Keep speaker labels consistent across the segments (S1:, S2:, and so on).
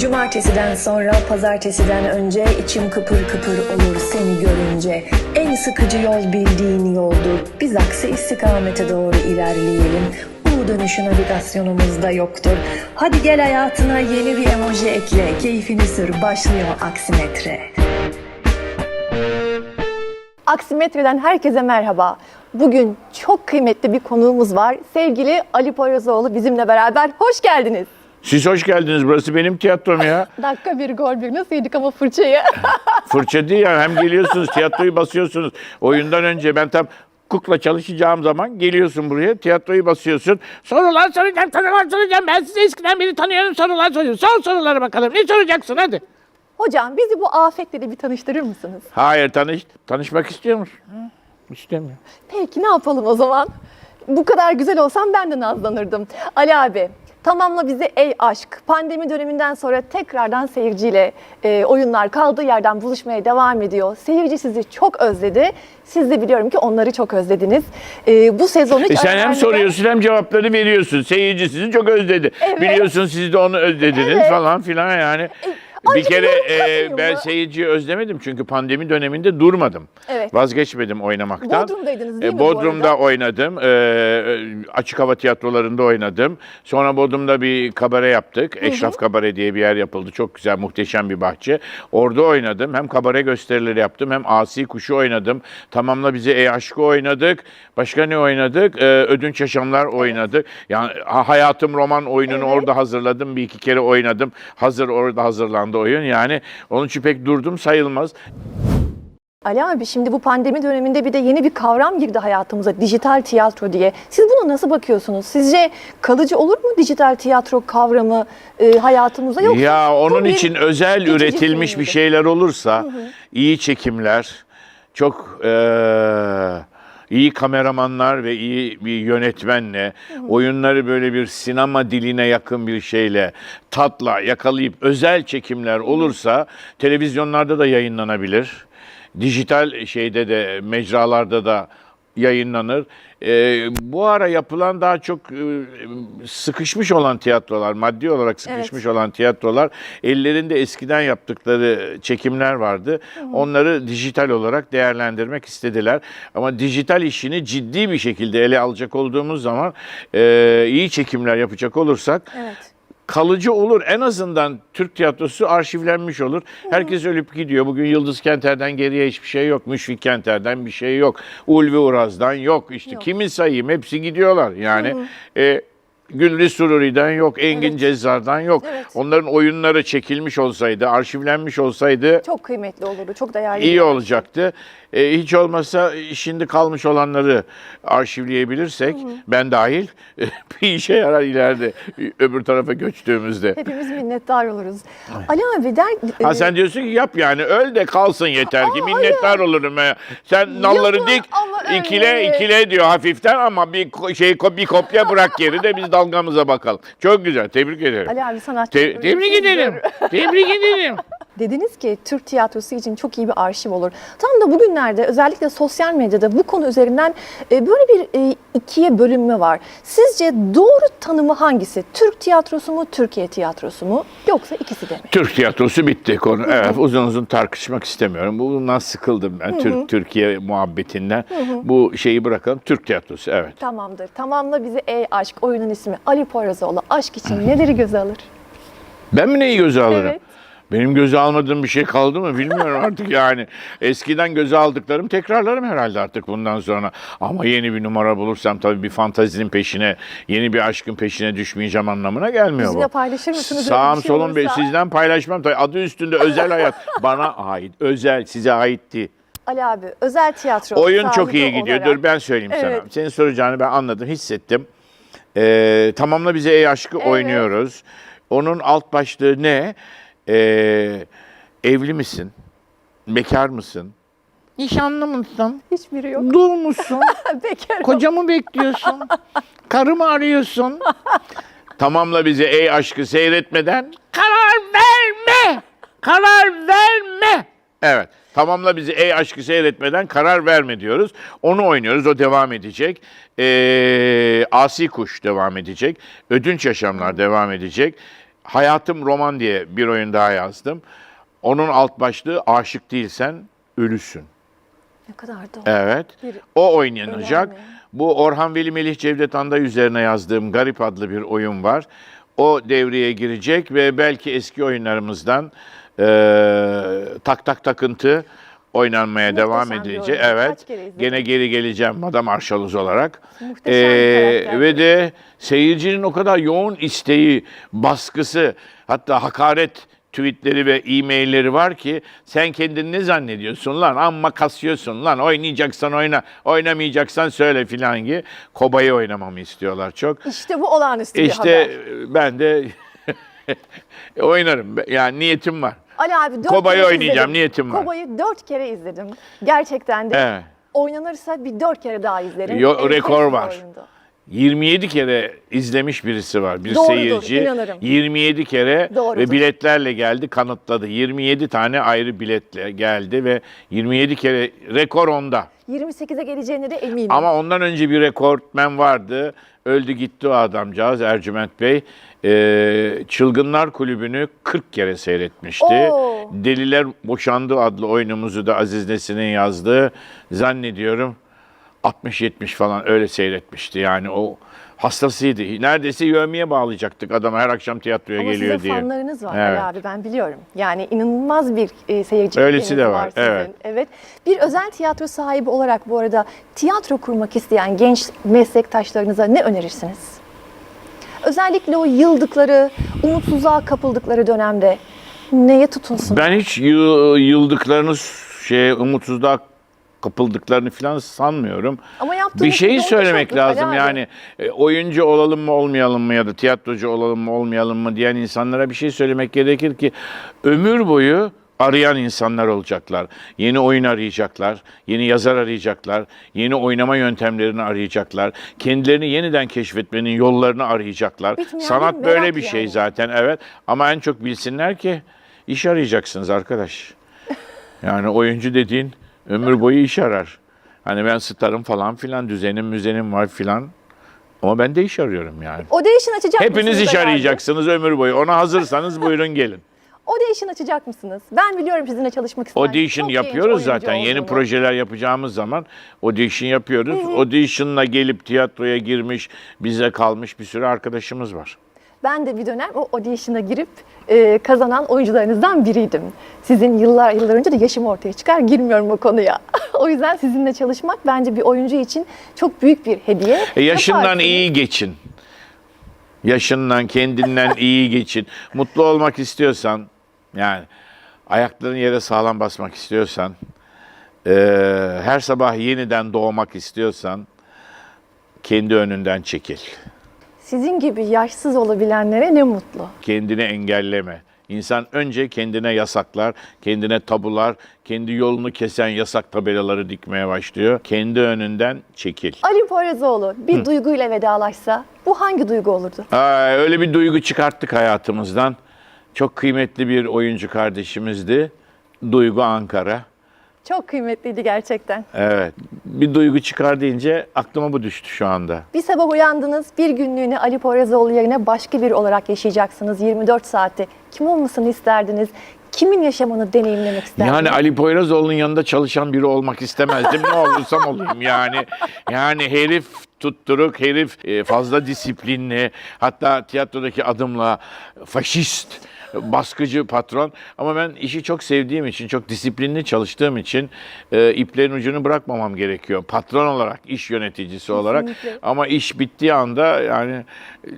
S1: Cumartesiden sonra pazartesiden önce içim kıpır kıpır olur seni görünce. En sıkıcı yol bildiğin yoldur. Biz aksi istikamete doğru ilerleyelim. U dönüşü navigasyonumuzda yoktur. Hadi gel hayatına yeni bir emoji ekle. Keyfini sür başlıyor aksimetre.
S2: Aksimetre'den herkese merhaba. Bugün çok kıymetli bir konuğumuz var. Sevgili Ali Poyrazoğlu bizimle beraber. Hoş geldiniz.
S3: Siz hoş geldiniz. Burası benim tiyatrom ya.
S2: Dakika bir gol bir nasıl yedik ama fırçayı.
S3: Fırça değil yani. Hem geliyorsunuz tiyatroyu basıyorsunuz. Oyundan önce ben tam kukla çalışacağım zaman geliyorsun buraya tiyatroyu basıyorsun. Sorular soracağım, sorular soracağım. Ben sizi eskiden beri tanıyorum sorular soruyorum. Sor soruları bakalım. Ne soracaksın hadi.
S2: Hocam bizi bu afetle de bir tanıştırır mısınız?
S3: Hayır tanış, tanışmak istiyor musun? İstemiyor.
S2: Peki ne yapalım o zaman? Bu kadar güzel olsam ben de nazlanırdım. Ali abi tamamla bizi ey aşk. Pandemi döneminden sonra tekrardan seyirciyle e, oyunlar kaldığı yerden buluşmaya devam ediyor. Seyirci sizi çok özledi. Siz de biliyorum ki onları çok özlediniz. E, bu sezon hiç
S3: E sen hem soruyorsun hem cevapları veriyorsun. Seyirci sizi çok özledi.
S2: Evet.
S3: Biliyorsun siz de onu özlediniz
S2: Evet.
S3: falan filan yani. Bir kere e, ben seyirciyi özlemedim çünkü pandemi döneminde durmadım.
S2: Evet.
S3: Vazgeçmedim oynamaktan.
S2: Bodrum'daydınız değil
S3: E,
S2: mi bu
S3: Bodrum'da
S2: arada?
S3: oynadım. E, e, açık hava tiyatrolarında oynadım. Sonra Bodrum'da bir kabare yaptık. Eşraf Kabare diye bir yer yapıldı. Çok güzel, muhteşem bir bahçe. Orada oynadım. Hem kabare gösterileri yaptım hem Asi Kuşu oynadım. Tamamla bizi Ey Aşkı oynadık. Başka ne oynadık? E, Ödünç Yaşamlar oynadık. Yani ha- Hayatım roman oyununu orada hazırladım. Bir iki kere oynadım. Hazır orada hazırlandı oyun. Yani onun için pek durdum sayılmaz.
S2: Ali abi şimdi bu pandemi döneminde bir de yeni bir kavram girdi hayatımıza dijital tiyatro diye. Siz buna nasıl bakıyorsunuz? Sizce kalıcı olur mu dijital tiyatro kavramı e, hayatımıza yoksa
S3: Ya onun için özel üretilmiş bir şeyler olursa iyi çekimler, çok eee, iyi kameramanlar ve iyi bir yönetmenle oyunları böyle bir sinema diline yakın bir şeyle tatla yakalayıp özel çekimler olursa televizyonlarda da yayınlanabilir. Dijital şeyde de mecralarda da yayınlanır. Ee, bu ara yapılan daha çok e, sıkışmış olan tiyatrolar, maddi olarak sıkışmış olan tiyatrolar ellerinde eskiden yaptıkları çekimler vardı. Onları dijital olarak değerlendirmek istediler. Ama dijital işini ciddi bir şekilde ele alacak olduğumuz zaman e, iyi çekimler yapacak olursak
S2: Evet.
S3: Kalıcı olur. En azından Türk tiyatrosu arşivlenmiş olur. Herkes ölüp gidiyor. Bugün Yıldız Kenter'den geriye hiçbir şey yok. Müşfik Kenter'den bir şey yok. Ulvi Uraz'dan yok. İşte
S2: Yok.
S3: kimi sayayım? Hepsi gidiyorlar. Yani e, Gülri Sururi'den yok. Engin
S2: Evet.
S3: Cezzar'dan yok.
S2: Evet.
S3: Onların oyunları çekilmiş olsaydı, arşivlenmiş olsaydı
S2: Çok kıymetli olurdu. Çok değerli.
S3: iyi olacaktı. E, hiç olmazsa şimdi kalmış olanları arşivleyebilirsek, ben dahil bir işe yarar ileride öbür tarafa göçtüğümüzde.
S2: Hepimiz minnettar oluruz. Ali abi der...
S3: Ha
S2: e,
S3: sen diyorsun ki yap yani öl de kalsın yeter ki
S2: Aa,
S3: minnettar olurum. ya. Sen nalları
S2: Yapma
S3: dik
S2: ama öyle.
S3: ikile ikile diyor hafiften ama bir şey bir kopya bırak geri de biz dalgamıza bakalım. Çok güzel tebrik ederim.
S2: Ali abi sanatçı.
S3: Te- tebrik ederim. tebrik ederim.
S2: Dediniz ki Türk tiyatrosu için çok iyi bir arşiv olur. Tam da bugünlerde özellikle sosyal medyada bu konu üzerinden e, böyle bir e, ikiye bölünme var. Sizce doğru tanımı hangisi? Türk tiyatrosu mu, Türkiye tiyatrosu mu? Yoksa ikisi de mi?
S3: Türk tiyatrosu bitti konu. Evet uzun uzun tartışmak istemiyorum. Bundan sıkıldım ben Türk Türkiye muhabbetinden. Bu şeyi bırakalım. Türk tiyatrosu evet.
S2: Tamamdır. Tamamla bizi ey aşk. Oyunun ismi Ali Poyrazoğlu. Aşk için neleri göze alır?
S3: Ben mi neyi göze alırım?
S2: Evet.
S3: Benim göze almadığım bir şey kaldı mı bilmiyorum artık yani. Eskiden göze aldıklarım tekrarlarım herhalde artık bundan sonra. Ama yeni bir numara bulursam tabii bir fantazinin peşine, yeni bir aşkın peşine düşmeyeceğim anlamına gelmiyor
S2: Bizimle
S3: bu.
S2: paylaşır mısınız öyle
S3: Sağım
S2: şey
S3: solum be-
S2: olursa?
S3: sizden paylaşmam tabii. Adı üstünde özel hayat. Bana ait, özel, size ait değil.
S2: Ali abi özel tiyatro
S3: Oyun çok
S2: sahibi
S3: iyi gidiyor.
S2: olarak-
S3: Dur ben söyleyeyim
S2: Evet.
S3: sana. Senin soracağını ben anladım, hissettim. Ee, tamamla bize ey aşkı oynuyoruz. Onun alt başlığı ne? Ee, evli misin? Bekar mısın? Nişanlı mısın?
S2: Hiçbiri yok.
S3: Dul musun?
S2: Bekar.
S3: Kocamı bekliyorsun? Karı mı arıyorsun? Tamamla bize ey aşkı seyretmeden karar verme! Karar verme! Evet. Tamamla bizi ey aşkı seyretmeden karar verme diyoruz. Onu oynuyoruz. O devam edecek. Ee, Asi Kuş devam edecek. Ödünç Yaşamlar devam edecek. Hayatım Roman diye bir oyun daha yazdım. Onun alt başlığı Aşık değilsen ölüsün.
S2: Ne kadar doğru.
S3: Evet.
S2: Bir
S3: O oynanacak. Bu Orhan Veli Melih Cevdet Anda üzerine yazdığım Garip adlı bir oyun var. O devreye girecek ve belki eski oyunlarımızdan eee, tak tak takıntı oynanmaya
S2: Muhteşem
S3: devam
S2: bir oyun.
S3: Evet. Gene geri geleceğim Madame Arşaluz olarak.
S2: Muhteşem bir karakter.
S3: ve de seyircinin o kadar yoğun isteği, baskısı, hatta hakaret tweetleri ve e-mailleri var ki sen kendini ne zannediyorsun lan amma kasıyorsun lan oynayacaksan oyna oynamayacaksan söyle filan gibi kobayı oynamamı istiyorlar çok.
S2: İşte bu olağanüstü bir
S3: İşte
S2: haber.
S3: ben de oynarım yani niyetim var.
S2: Ali abi dört
S3: Kobayı
S2: kere
S3: oynayacağım,
S2: izledim.
S3: niyetim var.
S2: Kobayı dört kere izledim. Gerçekten de
S3: Evet.
S2: oynanırsa bir dört kere daha izlerim.
S3: Yo, rekor
S2: bir
S3: var.
S2: oyundu.
S3: 27 kere izlemiş birisi var. Bir
S2: Doğrudur,
S3: seyirci.
S2: inanırım.
S3: 27 kere
S2: Doğrudur.
S3: ve biletlerle geldi, kanıtladı. 27 tane ayrı biletle geldi ve 27 kere rekor onda.
S2: 28'e geleceğine de eminim.
S3: Ama ondan önce bir rekortmen vardı. Öldü gitti o adamcağız Ercüment Bey. Ee, Çılgınlar Kulübü'nü 40 kere seyretmişti.
S2: Oo.
S3: Deliler Boşandı adlı oyunumuzu da Aziz Nesin'in yazdığı zannediyorum 60-70 falan öyle seyretmişti. Yani o hastasıydı. Neredeyse yövmeye bağlayacaktık adama her akşam tiyatroya
S2: Ama
S3: geliyor
S2: sizin
S3: diye.
S2: fanlarınız var
S3: Evet.
S2: Ali abi ben biliyorum. Yani inanılmaz bir e, seyirci
S3: Öylesi
S2: kitleniz
S3: de var,
S2: sizin.
S3: evet.
S2: evet. Bir özel tiyatro sahibi olarak bu arada tiyatro kurmak isteyen genç meslektaşlarınıza ne önerirsiniz? Özellikle o yıldıkları, umutsuzluğa kapıldıkları dönemde neye tutunsun?
S3: Ben hiç yı- yıldıklarını şey umutsuzluğa kapıldıklarını falan sanmıyorum.
S2: Ama
S3: Bir şeyi
S2: yol
S3: söylemek lazım
S2: abi.
S3: yani e, oyuncu olalım mı olmayalım mı ya da tiyatrocu olalım mı olmayalım mı diyen insanlara bir şey söylemek gerekir ki ömür boyu arayan insanlar olacaklar. Yeni oyun arayacaklar, yeni yazar arayacaklar, yeni oynama yöntemlerini arayacaklar. Kendilerini yeniden keşfetmenin yollarını arayacaklar.
S2: Bitmeyen
S3: Sanat böyle bir şey
S2: yani.
S3: zaten evet ama en çok bilsinler ki iş arayacaksınız arkadaş. Yani oyuncu dediğin ömür boyu iş arar. Hani ben starım falan filan, düzenim müzenim var filan. Ama ben de iş arıyorum yani.
S2: O değişin açacak
S3: Hepiniz
S2: mısınız
S3: iş
S2: abi?
S3: arayacaksınız ömür boyu. Ona hazırsanız buyurun gelin.
S2: O değişin açacak mısınız? Ben biliyorum sizinle çalışmak isteyen
S3: Audition
S2: çok genç
S3: yapıyoruz
S2: oyuncu
S3: zaten. Yeni
S2: olduğunu.
S3: projeler yapacağımız zaman audition yapıyoruz. Audition'la gelip tiyatroya girmiş, bize kalmış bir sürü arkadaşımız var.
S2: Ben de bir dönem o audition'a girip e, kazanan oyuncularınızdan biriydim. Sizin yıllar yıllar önce de yaşım ortaya çıkar girmiyorum o konuya. o yüzden sizinle çalışmak bence bir oyuncu için çok büyük bir hediye.
S3: E yaşından iyi geçin. Yaşından, kendinden iyi geçin. Mutlu olmak istiyorsan, yani ayaklarını yere sağlam basmak istiyorsan, e, her sabah yeniden doğmak istiyorsan, kendi önünden çekil.
S2: Sizin gibi yaşsız olabilenlere ne mutlu.
S3: Kendini engelleme. İnsan önce kendine yasaklar, kendine tabular, kendi yolunu kesen yasak tabelaları dikmeye başlıyor. Kendi önünden çekil.
S2: Ali Poyrazoğlu bir duyguyla vedalaşsa bu hangi duygu olurdu?
S3: Aa, öyle bir duygu çıkarttık hayatımızdan. Çok kıymetli bir oyuncu kardeşimizdi. Duygu Ankara.
S2: Çok kıymetliydi gerçekten.
S3: Evet. Bir duygu çıkar deyince aklıma bu düştü şu anda.
S2: Bir sabah uyandınız, bir günlüğüne Ali Poyrazoğlu yerine başka biri olarak yaşayacaksınız 24 saati. Kim olmasını isterdiniz? Kimin yaşamını deneyimlemek isterdiniz?
S3: Yani Ali Poyrazoğlu'nun yanında çalışan biri olmak istemezdim. ne olursam olayım yani. Yani herif tutturuk, herif e, fazla disiplinli. Hatta tiyatrodaki adımla faşist, baskıcı patron. Ama ben işi çok sevdiğim için, çok disiplinli çalıştığım için e, iplerin ucunu bırakmamam gerekiyor. Patron olarak, iş yöneticisi olarak.
S2: Kesinlikle.
S3: Ama iş bittiği anda yani e,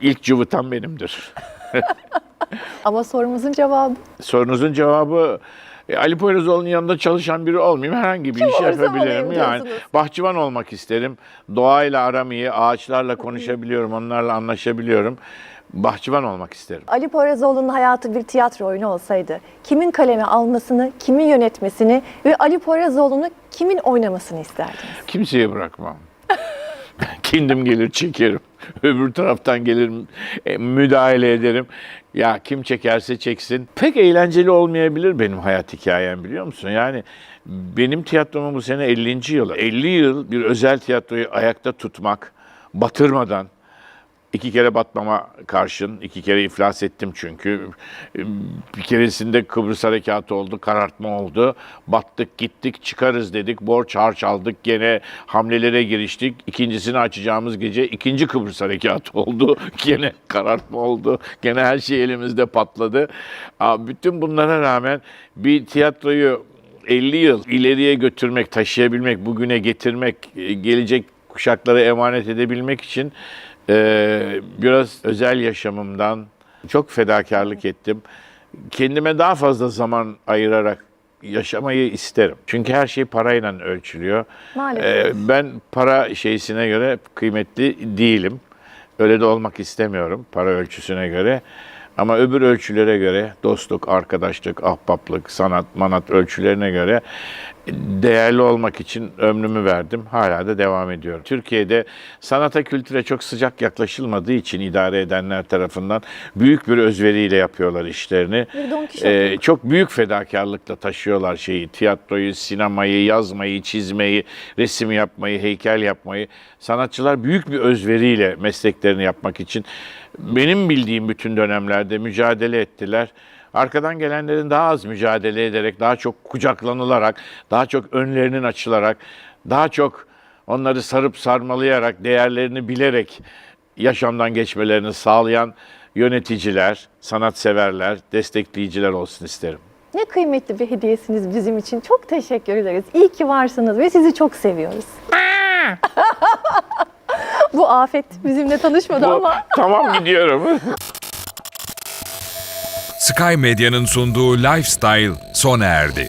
S3: ilk cıvıtan benimdir.
S2: Ama sorumuzun cevabı
S3: Sorunuzun cevabı e, Ali Poyrazoğlu'nun yanında çalışan biri olmayayım. Herhangi bir
S2: Kim
S3: iş yapabilirim. Yani bahçıvan olmak isterim. Doğayla aram iyi, ağaçlarla konuşabiliyorum, onlarla anlaşabiliyorum. Bahçıvan olmak isterim.
S2: Ali Poyrazoğlu'nun hayatı bir tiyatro oyunu olsaydı kimin kaleme almasını, kimin yönetmesini ve Ali Poyrazoğlu'nu kimin oynamasını isterdiniz?
S3: Kimseye bırakmam. Kendim gelir çekerim. Öbür taraftan gelir e, müdahale ederim. Ya kim çekerse çeksin. Pek eğlenceli olmayabilir benim hayat hikayem biliyor musun? Yani benim tiyatromun bu sene 50. yılı. 50 yıl bir özel tiyatroyu ayakta tutmak, batırmadan, İki kere batmama karşın, iki kere iflas ettim çünkü. Bir keresinde Kıbrıs harekatı oldu, karartma oldu. Battık gittik, çıkarız dedik, borç harç aldık, gene hamlelere giriştik. İkincisini açacağımız gece ikinci Kıbrıs harekatı oldu. Gene karartma oldu, gene her şey elimizde patladı. Bütün bunlara rağmen bir tiyatroyu 50 yıl ileriye götürmek, taşıyabilmek, bugüne getirmek, e, gelecek kuşaklara emanet edebilmek için e, biraz özel yaşamımdan çok fedakarlık ettim. Kendime daha fazla zaman ayırarak yaşamayı isterim. Çünkü her şey parayla ölçülüyor.
S2: Maalesef.
S3: E, ben para şeysine göre kıymetli değilim. Öyle de olmak istemiyorum para ölçüsüne göre. Ama öbür ölçülere göre dostluk, arkadaşlık, ahbaplık, sanat, manat ölçülerine göre değerli olmak için ömrümü verdim. Hala da devam ediyorum. Türkiye'de sanata, kültüre çok sıcak yaklaşılmadığı için idare edenler tarafından büyük bir özveriyle yapıyorlar işlerini. Ee, çok büyük fedakarlıkla taşıyorlar şeyi, tiyatroyu, sinemayı, yazmayı, çizmeyi, resim yapmayı, heykel yapmayı. Sanatçılar büyük bir özveriyle mesleklerini yapmak için benim bildiğim bütün dönemlerde mücadele ettiler. Arkadan gelenlerin daha az mücadele ederek, daha çok kucaklanılarak, daha çok önlerinin açılarak, daha çok onları sarıp sarmalayarak, değerlerini bilerek yaşamdan geçmelerini sağlayan yöneticiler, sanatseverler, destekleyiciler olsun isterim.
S2: Ne kıymetli bir hediyesiniz bizim için. Çok teşekkür ederiz. İyi ki varsınız ve sizi çok seviyoruz. Bu afet bizimle tanışmadı
S3: Bu-
S2: ama
S3: tamam gidiyorum.
S4: Sky Medya'nın sunduğu Lifestyle sona erdi.